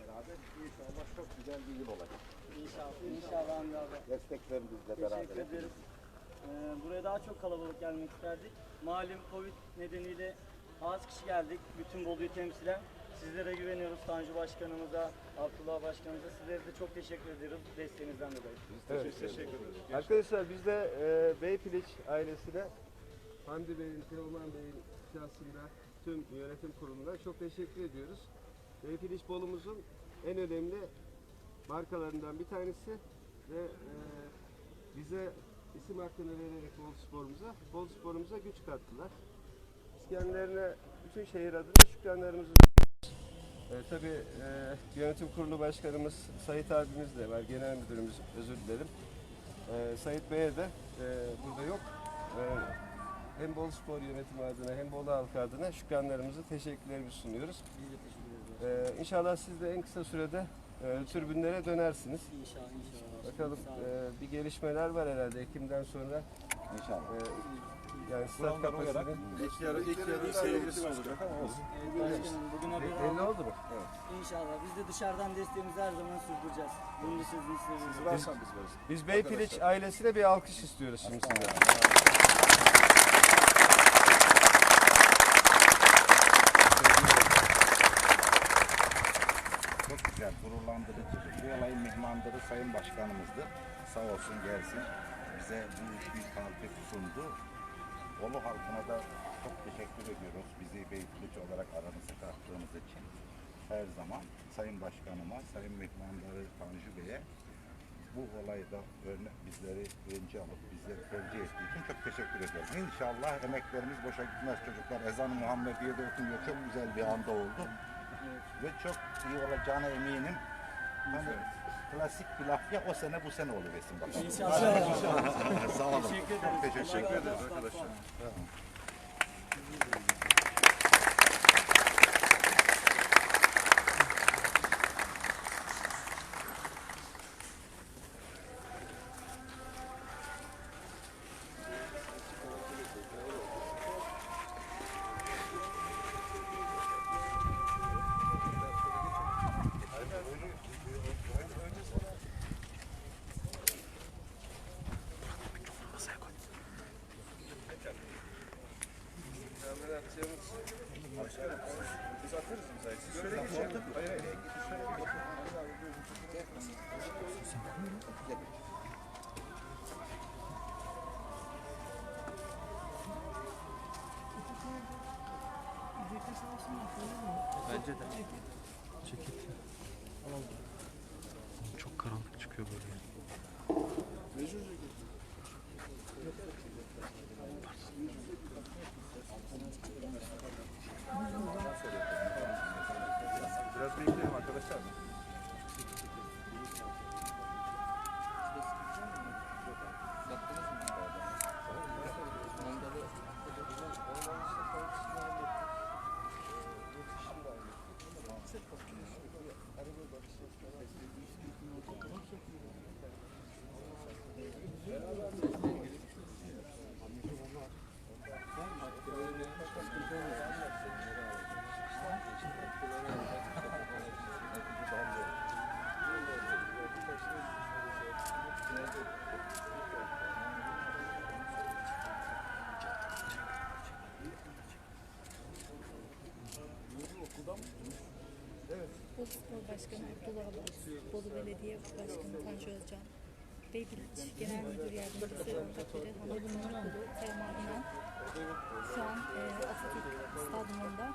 beraber. İnşallah çok güzel bir yıl olacak. İnşallah, inşallah Hamdi abi. Desteklerinizle Teşekkür beraber. ederiz. Ee, buraya daha çok kalabalık gelmek isterdik. Malum Covid nedeniyle az kişi geldik. Bütün Bolu'yu temsilen. Sizlere güveniyoruz Tanju Başkanımıza, Abdullah Başkanımıza. Sizlere de çok teşekkür ediyoruz desteğinizden dolayı. Evet. Arkadaşlar biz de e, Beypiliç ailesine Hamdi Bey'in, Teoman Bey'in şahsında tüm yönetim kuruluna çok teşekkür ediyoruz. Beypiliç Bolu'muzun en önemli markalarından bir tanesi ve e, bize isim hakkını vererek Bol Spor'umuza, Bol Spor'umuza güç kattılar. Biz kendilerine bütün şehir adına şükranlarımızı e, tabii e, yönetim kurulu başkanımız Sayit abimiz de var, genel müdürümüz özür dilerim. E, Sayit Bey'e de e, burada yok. E, hem Bolu Spor yönetimi adına hem Bolu halkı adına şükranlarımızı, teşekkürlerimizi sunuyoruz. Biz de teşekkür ederiz. E, inşallah siz de en kısa sürede e, tribünlere dönersiniz. İnşallah, inşallah. Bakalım e, bir gelişmeler var herhalde Ekim'den sonra. İnşallah. E, yani stat kapasitesi İlk yarı, ilk yarı seyircisi olacak ama olsun. Evet, başkanım bugün haberi belli aldık. oldu mu? İnşallah. Biz de dışarıdan desteğimizi her zaman sürdüreceğiz. Bunun da sözünü size veriyorum. Varsan biz varız. Biz Beypiliç ailesine bir alkış istiyoruz şimdi sizden. Çok güzel, gururlandırıcı. Bu olayın mihmandırı Sayın Başkanımızdı. Sağ olsun gelsin. Bize bu büyük taltif sundu. Bolu halkına da çok teşekkür ediyoruz. Bizi Beytülüç olarak aramıza kattığınız için. Her zaman Sayın Başkanıma, Sayın Mihmandarı Tanju Bey'e bu olayda örnek bizleri önce alıp bizleri tercih ettiği için çok teşekkür ederiz. İnşallah emeklerimiz boşa gitmez çocuklar. Ezan-ı Muhammediye'de okunuyor. Çok güzel bir anda oldu. Ve çok iyi olacağına eminim. Hani klasik bir laf ya o sene bu sene oluversin bakalım. İnşallah. Sağ olun. Teşekkür ederiz. Teşekkür ederiz arkadaşlar. Biz Çok Bolu Spor Başkanı Abdullah Abbas, Bolu Belediye Başkanı Tanju Özcan, Beybiliç Genel Müdür Yardımcısı ortakları Hamdi Mutlu, Teoman İnan şu an e, Atatürk Stadyumunda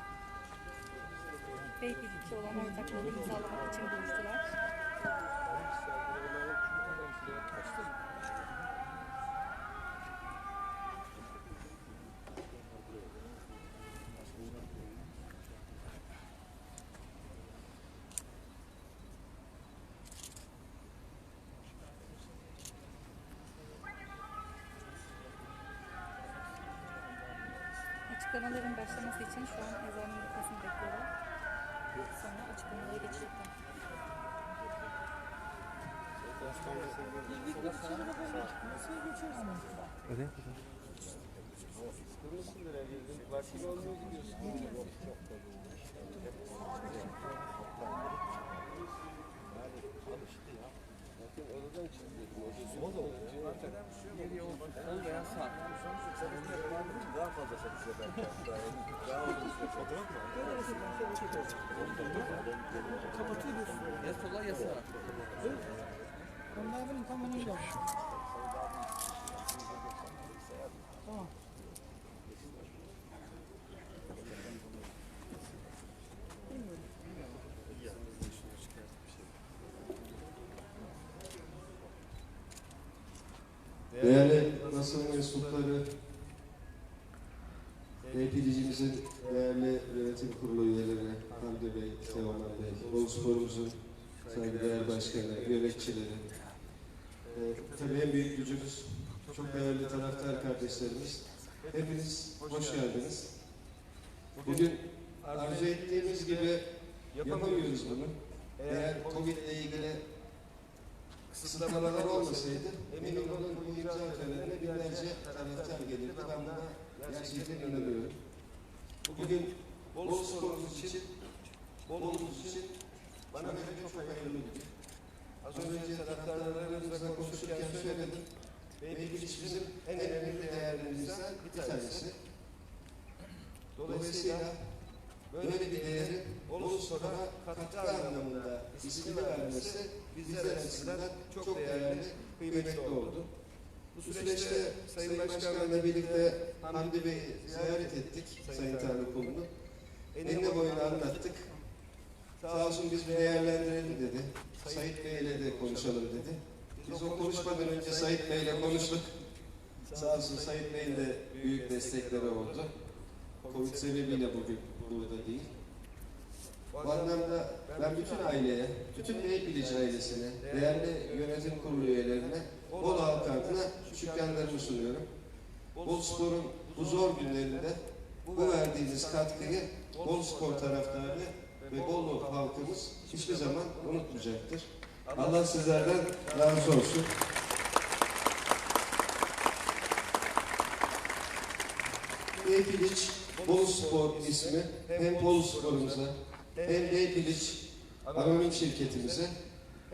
Beybiliç'e olan ortaklığı imzalamak için buluştular. Açıklamaların başlaması için şu an ezanın bitmesini bekliyorlar. Sonra açıklamalara geçecekler. Değerli basın mensupları, Meypilicimizin değerli yönetim kurulu üyeleri, Hamdi Bey, Teoman Bey, Bolu Sporumuzun saygıdeğer başkanı, yöneticileri, e, tabii en büyük gücümüz, çok değerli taraftar kardeşlerimiz, hepiniz hoş geldiniz. Bugün arzu ettiğimiz gibi yapamıyoruz bunu. Eğer Covid ile ilgili kısıtlamalar olmasaydı emin olun bu imza törenine binlerce taraftar gelirdi. Ben buna gerçekten inanıyorum. Bugün Bolu sporumuz için, Bolu'muz için bana göre çok hayırlı bir gün. Az önce taraftarlarımızla konuşurken söyledim. Belki bizim en önemli değerlerimizden bir tanesi. Dolayısıyla böyle bir değerin Bolu Spor'a katkı anlamında ismini vermesi bizler açısından çok değerli, kıymetli oldu. Bu süreçte Sayın Başkan'la birlikte Hamdi Bey'i ziyaret ettik, Sayın Tanrıkulu'nu. Enine boyuna anlattık. Sağ olsun biz bir değerlendirelim dedi. Sayit Bey'le de konuşalım dedi. Biz o konuşmadan önce Sayit Bey'le konuştuk. Sağ olsun Sayit Bey'in de büyük destekleri oldu. Covid sebebiyle bugün burada değil. Bu anlamda ben bütün aileye, bütün Beybilici ailesine, değerli yönetim kurulu üyelerine, Bolu halk adına şükranlarımı sunuyorum. Bolu Spor'un bu zor günlerinde bu verdiğiniz katkıyı Bolu Spor taraftarı ve Bolu halkımız hiçbir zaman unutmayacaktır. Allah sizlerden razı olsun. Beypiliç Bolu Spor ismi hem Bolu Spor'umuza hem Beypiliç anonim şirketimize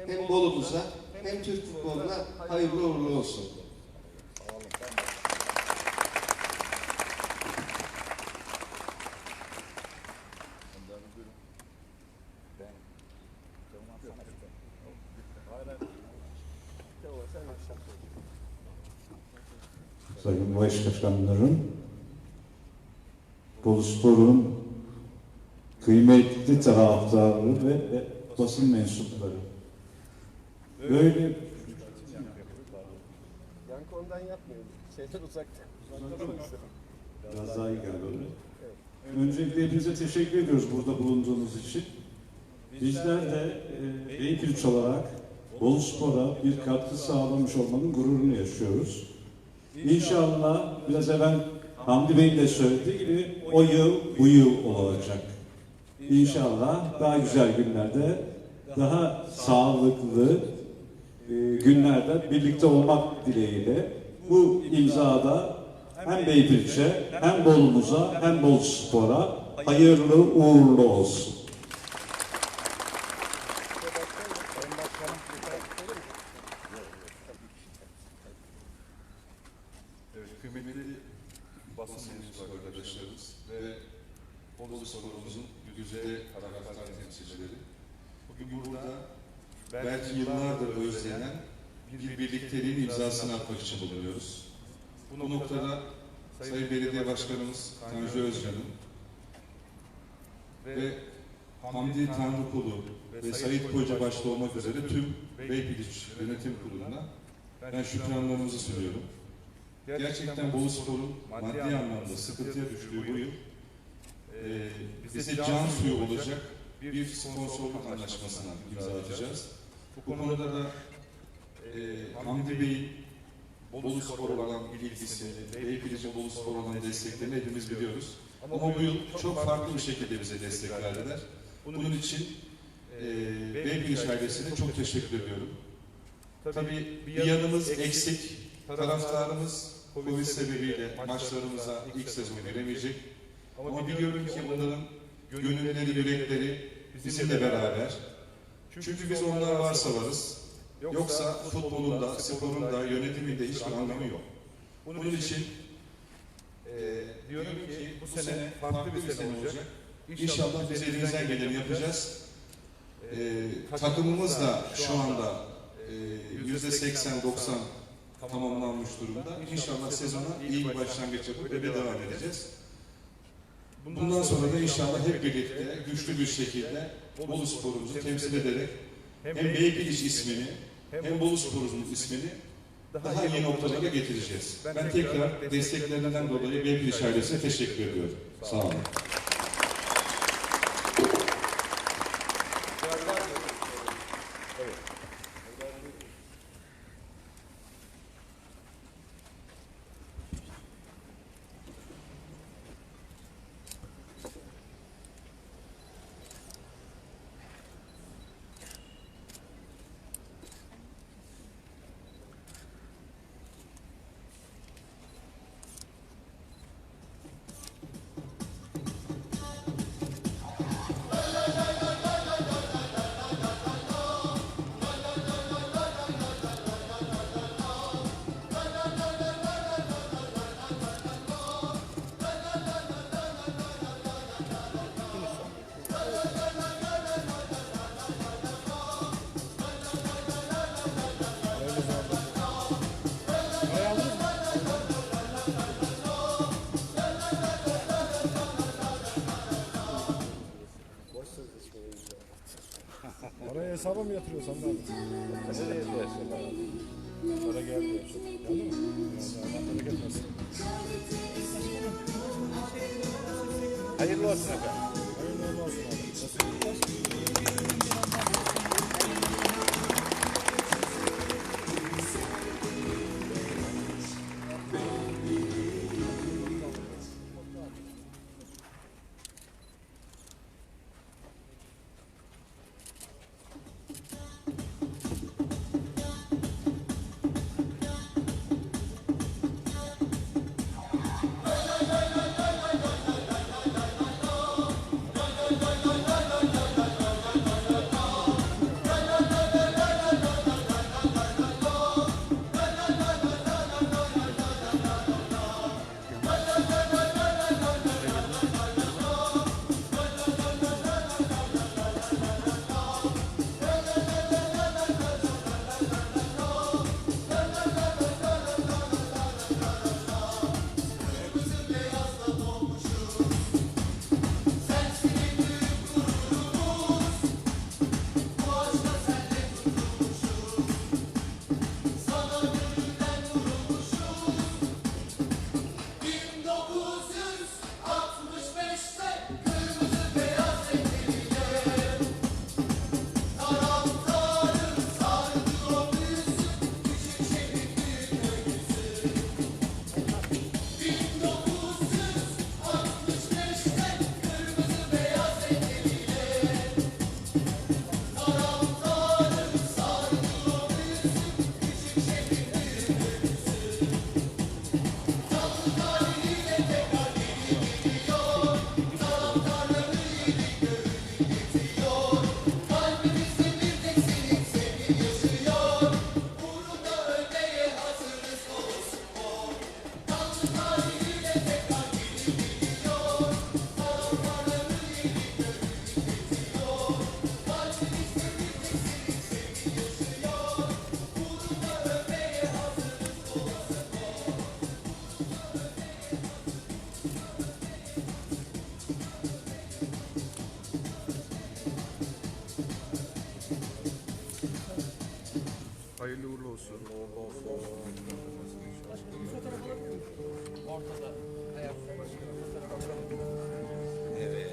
hem Bolu'muza hem Türk futboluna hayırlı uğurlu olsun. Ben Teoman sana Sayın Başbakanlarım, Boluspor'un kıymetli taraftarları ve basın mensupları. Böyle Yankı ondan yapmıyorum. Şeyden uzakta. biraz daha iyi geldi öyle. Öncelikle hepinize teşekkür ediyoruz burada bulunduğunuz için. Bizler de e, Beypilç olarak Boluspor'a bir katkı sağlamış olmanın gururunu yaşıyoruz. İnşallah biraz evvel Hamdi Bey'in de söylediği gibi o yıl bu yıl olacak. İnşallah daha güzel günlerde, daha sağlıklı e, günlerde birlikte olmak dileğiyle bu imzada hem Beypilç'e hem Bolu'muza hem Bolu Spor'a hayırlı uğurlu olsun. Evet, kıymetli basın mensubu arkadaşlarımız ve Bolu Spor'umuzun güzide taraftar temsilcileri. Bugün burada belki yıllardır özlenen bir birlikteliğin imzasını atmak için bulunuyoruz. Bu noktada Sayın Belediye Başkanımız Tanju Özcan'ın ve Hamdi Tanrıkulu ve Sayit Koca başta olmak üzere tüm Beypiliç Yönetim Kurulu'na ben şükranlarımızı sunuyorum. Gerçekten Bolu Spor'un maddi anlamda sıkıntıya düştüğü bu yıl e, bize can suyu olacak bir sponsorluk anlaşmasına imza atacağız. Bu konuda da e, Hamdi Bey'in Bolu Spor olan ilgisi, Beypiliz'in Bolu Spor olan desteklerini hepimiz biliyoruz. Ama bu yıl çok farklı bir şekilde bize destek verdiler. Bunun için e, Beypiliz ailesine çok teşekkür ediyorum. Tabii bir yanımız eksik, taraftarımız Covid sebebiyle maçlarımıza ilk sezon giremeyecek. Ama biliyorum ki onların gönülleri, yürekleri bizimle beraber. Çünkü biz onlar varsa varız. Yoksa futbolun da, sporun da, yönetimin de hiçbir anlamı yok. Bunun için e, diyorum ki bu sene farklı bir sene olacak. İnşallah biz elimizden geleni yapacağız. E, takımımız da şu anda e, yüzde 80-90 tamamlanmış durumda. İnşallah sezona iyi bir başlangıç yapıp öyle devam edeceğiz. Bundan sonra da inşallah hep birlikte güçlü bir şekilde Bolu sporumuzu temsil ederek hem Beypiliş ismini hem Bolu sporumuzun ismini daha iyi noktalara getireceğiz. Ben tekrar desteklerinden dolayı Beypiliş ailesine teşekkür ediyorum. Sağ olun. Hesaba mı yatırıyorsan da? Nereye yatırıyorsun? Para geldi. Allah bereket versin. Hayırlı olsun efendim. Hayırlı olsun abi. Hayırlı uğurlu olsun. Ortada. Evet.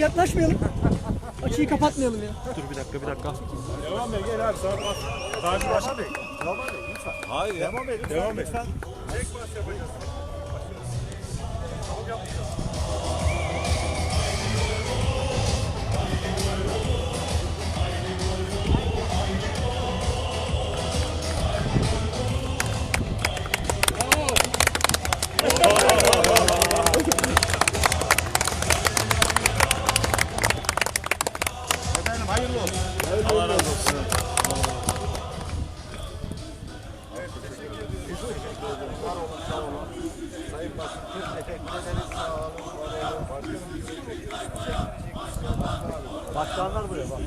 Yaklaşmayalım. Açıyı kapatmayalım ya. Dur bir dakika bir dakika. Devam et gel abi sağa bas. Sağa başa Bey. Devam edin lütfen. Hayır. Devam edin. Devam edin. Lütfen. Tek bas yapacağız. Efendim Başkanlar buraya bak.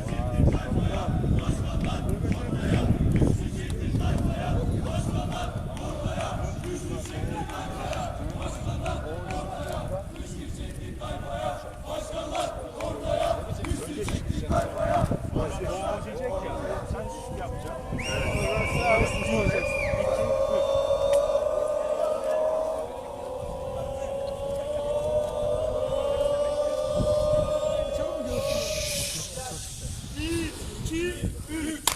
Tschüss.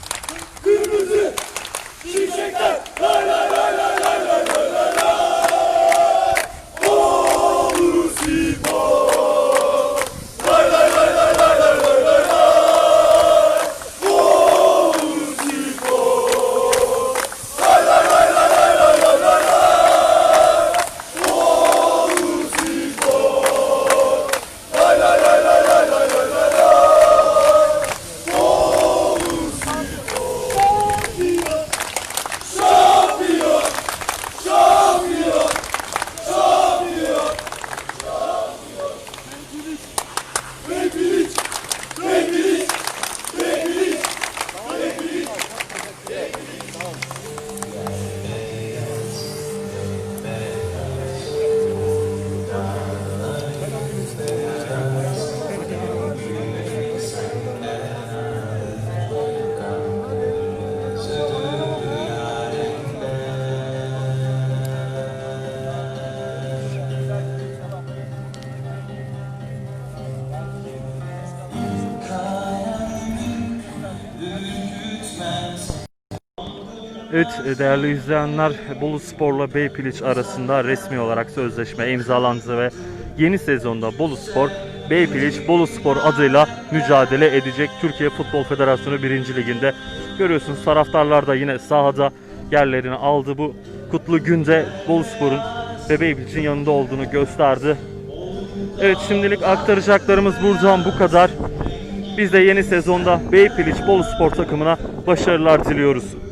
Evet e, değerli izleyenler Bolu Spor'la Beypiliç arasında resmi olarak sözleşme imzalandı ve yeni sezonda Bolu Spor Beypiliç Bolu Spor adıyla mücadele edecek Türkiye Futbol Federasyonu 1. Liginde. Görüyorsunuz taraftarlar da yine sahada yerlerini aldı. Bu kutlu günde Bolu Spor'un ve Beypiliç'in yanında olduğunu gösterdi. Evet şimdilik aktaracaklarımız buradan bu kadar. Biz de yeni sezonda Beypiliç Bolu Spor takımına başarılar diliyoruz.